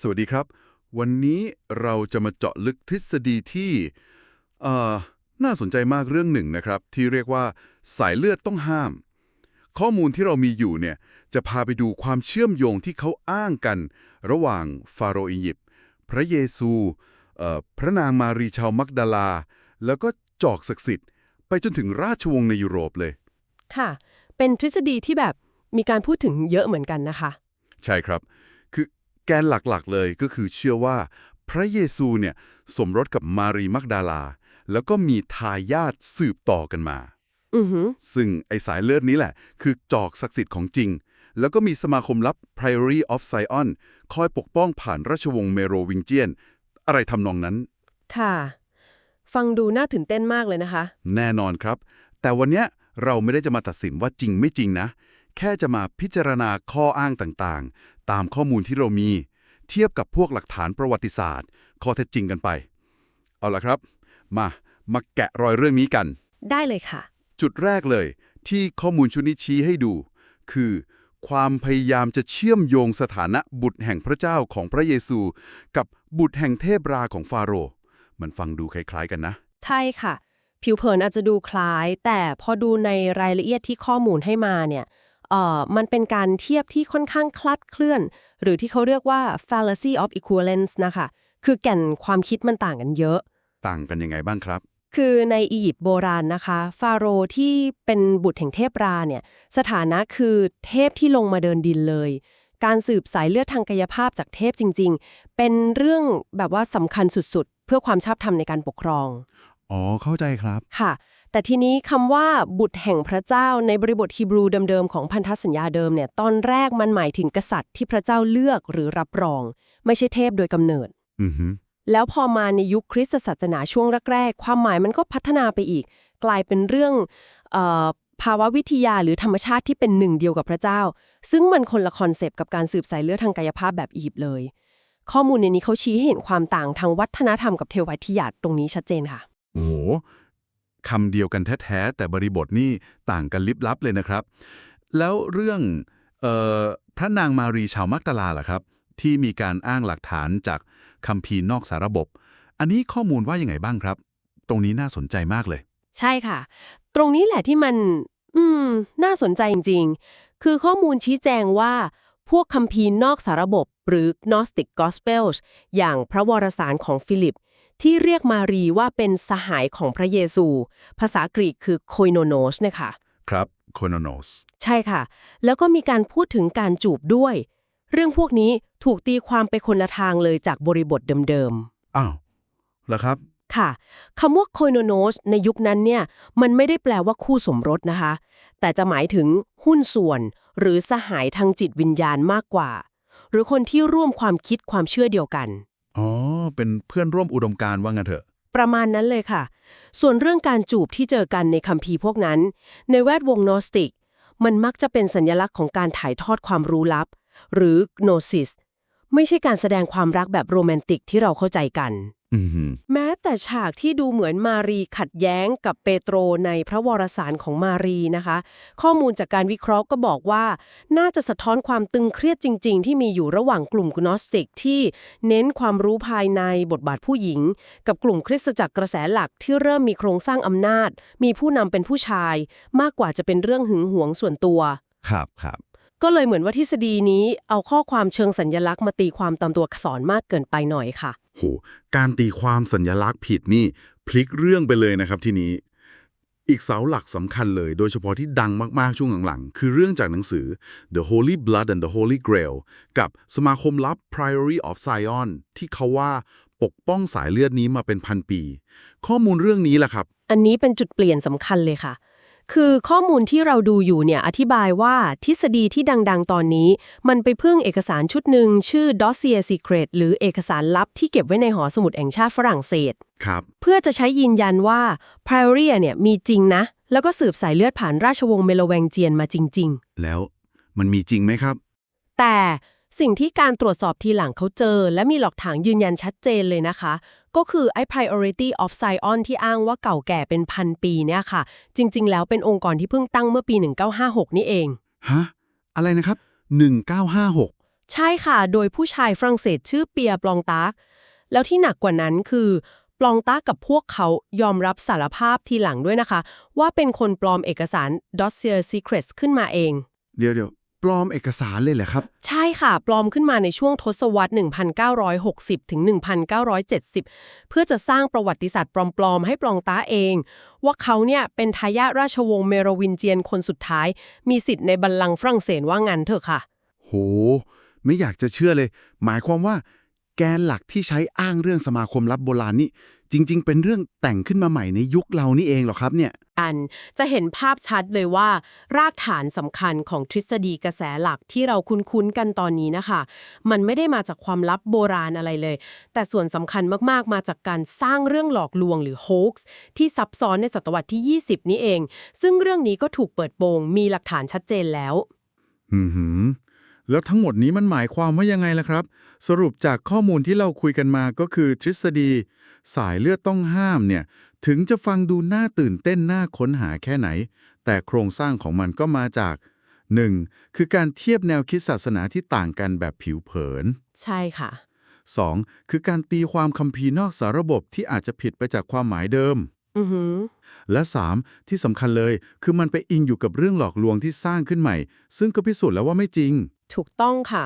สวัสดีครับ วันนี้เราจะมาเจาะลึกทฤษฎีที่เอ่อน่าสนใจมากเรื่องหนึ่งนะครับ ที่เรียกว่าสายเลือดต้องห้าม ข้อมูลที่เรามีอยู่เนี่ยจะพาไปดูความเชื่อมโยงที่เขาอ้างกัน ระหว่างฟาโรห์อียิปต์พระเยซูเอ่อพระนางมารีชาวมักดาลา แล้วก็จอกศักดิ์สิทธิ์ ไปจนถึงราชวงศ์ในยุโรปเลย ค่ะ เป็นทฤษฎีที่แบบมีการพูดถึงเยอะเหมือนกันนะคะ ใช่ครับคือ แกนหลักๆเลยก็คือเชื่อว่าพระเยซูเนี่ยสมรสกับมารีมักดาลา แล้วก็มีทายาทสืบต่อกันมาอือหือซึ่งไอสายเลือดนี้แหละ คือจอกศักดิ์สิทธิ์ของจริง แล้วก็มีสมาคมลับ Priory of Sion คอยปกป้องผ่านราชวงศ์เมโรวิงเจียน อะไรทำนองนั้น ค่ะ ฟังดูน่าตื่นเต้นมากเลยนะคะ แน่นอนครับ แต่วันเนี้ยเราไม่ได้จะมาตัดสินว่าจริงไม่จริงนะ แค่จะมาพิจารณาข้ออ้างต่างๆ ตามข้อมูลที่เรามี เทียบกับพวกหลักฐานประวัติศาสตร์ ข้อเท็จจริงกันไป เอาละครับ มามาแกะรอยเรื่องนี้กัน ได้เลยค่ะ จุดแรกเลยที่ข้อมูลชุดนี้ชี้ให้ดู คือ ความพยายามจะเชื่อมโยงสถานะบุตรแห่งพระเจ้าของพระเยซู กับบุตรแห่งเทพราของฟาโรห์มันฟังดูคล้ายๆกันนะ ใช่ค่ะ ผิวเผินอาจจะดูคล้าย แต่พอดูในรายละเอียดที่ข้อมูลให้มาเนี่ยเอ่อ มันเป็นการเทียบที่ค่อนข้างคลัดเคลื่อน หรือที่เขาเรียกว่า fallacy of equivalence นะคะ คือแก่นความคิดมันต่างกันเยอะ ต่างกันยังไงบ้างครับคือในอียิปต์โบราณนะคะ ฟาโรห์ที่เป็นบุตรแห่งเทพราเนี่ยสถานะคือเทพที่ลงมาเดินดินเลย การสืบสายเลือดทางกายภาพจากเทพจริง ๆ เป็นเรื่องแบบว่าสำคัญสุดๆ เพื่อความชอบธรรมในการปกครอง อ๋อเข้าใจครับค่ะ แต่ทีนี้คำว่าบุตรแห่งพระเจ้าในบริบทฮีบรูเดิมๆของพันธสัญญาเดิมเนี่ยตอนแรกมันหมายถึงกษัตริย์ที่พระเจ้าเลือกหรือรับรอง ไม่ใช่เทพโดยกำเนิดอือฮึแล้วพอมาในยุคคริสตศาสนาช่วงแรกๆ ความหมายมันก็พัฒนาไปอีก กลายเป็นเรื่องเออภาวะวิทยาหรือธรรมชาติที่เป็นหนึ่งเดียวกับพระเจ้า ซึ่งมันคนละคอนเซปต์กับการสืบสายเลือดทางกายภาพแบบอียิปต์เลย ข้อมูลในนี้เขาชี้ให้เห็นความต่างทางวัฒนธรรมกับเทววิทยาตรงนี้ชัดเจนค่ะ โอ้โห คำเดียวกันแท้ๆแต่บริบทนี่ต่างกันลิบลับเลยนะครับ แล้วเรื่องออพระนางมารีชาวมักตาลาล่ะครับ ที่มีการอ้างหลักฐานจากคัมภีนอกสาระบบ อันนี้ข้อมูลว่ายังไงบ้างครับ ตรงนี้น่าสนใจมากเลย ใช่ค่ะ ตรงนี้แหละที่มัน อืม น่าสนใจจริง ๆ คือข้อมูลชี้แจงว่าพวกคัมภีร์นอกสาระบบหรือ Gnostic Gospels อย่างพระวรสารของฟิลิป ที่เรียกมารีว่าเป็นสหายของพระเยซู ภาษากรีกคือ koinonos เนี่ยค่ะครับโคโนโนสใช่ค่ะ แล้วก็มีการพูดถึงการจูบด้วย เรื่องพวกนี้ถูกตีความไปคนละทางเลยจากบริบทเดิมๆอ้าวแล้วครับค่ะคำว่า koinonos ในยุคนั้นเนี่ยมันไม่ได้แปลว่าคู่สมรสนะคะ แต่จะหมายถึงหุ้นส่วน หรือสหายทางจิตวิญญาณมากกว่า หรือคนที่ร่วมความคิดความเชื่อเดียวกัน อ๋อ เป็นเพื่อนร่วมอุดมการณ์ว่างั้นเถอะ ประมาณนั้นเลยค่ะ ส่วนเรื่องการจูบที่เจอกันในคัมภีร์พวกนั้น ในแวดวงโนสติก มันมักจะเป็นสัญลักษณ์ของการถ่ายทอดความรู้ลับ หรือโนซิส ไม่ใช่การแสดงความรักแบบโรแมนติกที่เราเข้าใจกัน แม้แต่ฉากที่ดูเหมือนมารีขัดแย้งกับเปโตรในพระวรสารของมารีนะคะ ข้อมูลจากการวิเคราะห์ก็บอกว่า น่าจะสะท้อนความตึงเครียดจริง ๆ ที่มีอยู่ระหว่างกลุ่มกนอสติกที่เน้นความรู้ภายในบทบาทผู้หญิง กับกลุ่มคริสตจักรกระแสหลักที่เริ่มมีโครงสร้างอำนาจ มีผู้นำเป็นผู้ชาย มากกว่าจะเป็นเรื่องหึงหวงส่วนตัว ครับครับก็เลยเหมือนว่าทฤษฎีนี้เอาข้อความเชิงสัญลักษณ์มาตีความตามตัวอักษรมากเกินไปหน่อยค่ะ โห การตีความสัญญลักษณ์ผิดนี่พลิกเรื่องไปเลยนะครับทีนี้ อีกเสาหลักสำคัญเลย โดยเฉพาะที่ดังมากๆช่วงหลังๆ คือเรื่องจากหนังสือ The Holy Blood and the Holy Grail กับสมาคมลับ Priory of Sion ที่เขาว่าปกป้องสายเลือดนี้มาเป็นพันปี ข้อมูลเรื่องนี้แหละครับ อันนี้เป็นจุดเปลี่ยนสำคัญเลยค่ะ คือข้อมูลที่เราดูอยู่เนี่ยอธิบายว่าทฤษฎีที่ดัง ๆ ตอนนี้ มันไปพึ่งเอกสารชุดหนึ่งชื่อ Dossier Secret หรือเอกสารลับที่เก็บไว้ในหอสมุดแห่งชาติฝรั่งเศส ครับ เพื่อจะใช้ยืนยันว่า Priory เนี่ยมีจริงนะ แล้วก็สืบสายเลือดผ่านราชวงศ์เมโลแวงเจียนมาจริงๆแล้วมันมีจริงไหมครับแต่สิ่งที่การตรวจสอบทีหลังเขาเจอ และมีหลักฐานยืนยันชัดเจนเลยนะคะ ก็คือไอ้ Priority of Zion ที่อ้างว่าเก่าแก่เป็นพันปีเนี่ยค่ะ จริง ๆ แล้วเป็นองค์กรที่เพิ่งตั้งเมื่อปี 1956 นี่เอง ฮะ อะไรนะครับ 1956 ใช่ค่ะ โดยผู้ชายฝรั่งเศสชื่อเปียร์ปลองตากแล้วที่หนักกว่านั้นคือปลองตากกับพวกเขายอมรับสารภาพทีหลังด้วยนะคะ ว่าเป็นคนปลอมเอกสาร Dossier Secrets ขึ้นมาเอง เดี๋ยวเดี๋ยว ปลอมเอกสารเลยเหรอครับ ใช่ค่ะ ปลอมขึ้นมาในช่วงทศวรรษ 1960 ถึง 1970 เพื่อจะสร้างประวัติศาสตร์ปลอม ๆ ให้ปลองต้าเอง ว่าเขาเนี่ยเป็นทายาทราชวงศ์เมโรวินเจียนคนสุดท้าย มีสิทธิ์ในบัลลังก์ฝรั่งเศสว่างั้นเถอะค่ะ โห ไม่อยากจะเชื่อเลย หมายความว่า แกนหลักที่ใช้อ้างเรื่องสมาคมลับโบราณนี่ จริง ๆ เป็นเรื่องแต่งขึ้นมาใหม่ในยุคเรานี่เองเหรอครับเนี่ยกันจะเห็นภาพชัดเลยว่า รากฐานสำคัญของทฤษฎีกระแสหลักที่เราคุ้นๆกันตอนนี้นะคะ มันไม่ได้มาจากความลับโบราณอะไรเลย แต่ส่วนสำคัญมากๆ มาจากการสร้างเรื่องหลอกลวงหรือโฮกส์ที่ซับซ้อนในศตวรรษที่ 20 นี้เอง ซึ่งเรื่องนี้ก็ถูกเปิดโปงมีหลักฐานชัดเจนแล้ว อือหือ แล้วทั้งหมดนี้มันหมายความว่ายังไงล่ะครับ สรุปจากข้อมูลที่เราคุยกันมาก็คือทฤษฎี สายเลือดต้องห้ามเนี่ย ถึงจะฟังดูน่าตื่นเต้นน่าค้นหาแค่ไหน แต่โครงสร้างของมันก็มาจาก 1. คือการเทียบแนวคิดศาสนาที่ต่างกันแบบผิวเผิน ใช่ค่ะ 2. คือการตีความคัมภีร์นอกสาระบบที่อาจจะผิดไปจากความหมายเดิมอือหือและ 3. ที่สำคัญเลย คือมันไปอิงอยู่กับเรื่องหลอกลวงที่สร้างขึ้นใหม่ ซึ่งก็พิสูจน์แล้วว่าไม่จริง ถูกต้องค่ะ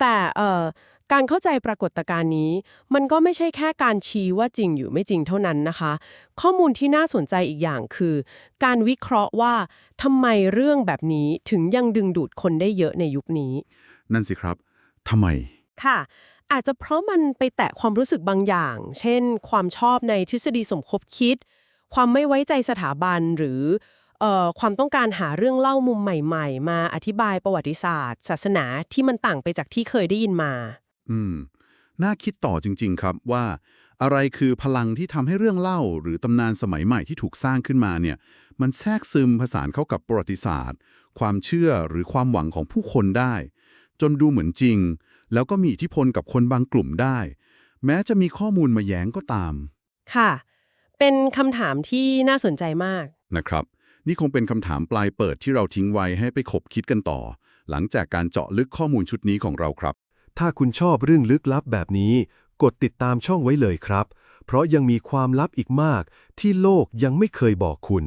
แต่เอ่อการเข้าใจปรากฏการณ์นี้ มันก็ไม่ใช่แค่การชี้ว่าจริงอยู่ไม่จริงเท่านั้นนะคะ ข้อมูลที่น่าสนใจอีกอย่างคือ การวิเคราะห์ว่าทำไมเรื่องแบบนี้ถึงยังดึงดูดคนได้เยอะในยุคนี้ นั่นสิครับทำไมค่ะ อาจจะเพราะมันไปแตะความรู้สึกบางอย่าง เช่น ความชอบในทฤษฎีสมคบคิด ความไม่ไว้ใจสถาบันหรือเอ่อ ความต้องการหาเรื่องเล่ามุมใหม่ ๆ มาอธิบายประวัติศาสตร์ ศาสนาที่มันต่างไปจากที่เคยได้ยินมา อืม น่าคิดต่อจริง ๆ ครับว่า อะไรคือพลังที่ทำให้เรื่องเล่า หรือตำนานสมัยใหม่ที่ถูกสร้างขึ้นมาเนี่ย มันแทรกซึมผสานเข้ากับประวัติศาสตร์ ความเชื่อหรือความหวังของผู้คนได้ จนดูเหมือนจริง แล้วก็มีอิทธิพลกับคนบางกลุ่มได้ แม้จะมีข้อมูลมาแย้งก็ตาม ค่ะ เป็นคำถามที่น่าสนใจมากนะครับ นี่คงเป็นคำถามปลายเปิดที่เราทิ้งไว้ให้ไปขบคิดกันต่อ หลังจากการเจาะลึกข้อมูลชุดนี้ของเราครับ ถ้าคุณชอบเรื่องลึกลับแบบนี้ กดติดตามช่องไว้เลยครับ เพราะยังมีความลับอีกมากที่โลกยังไม่เคยบอกคุณ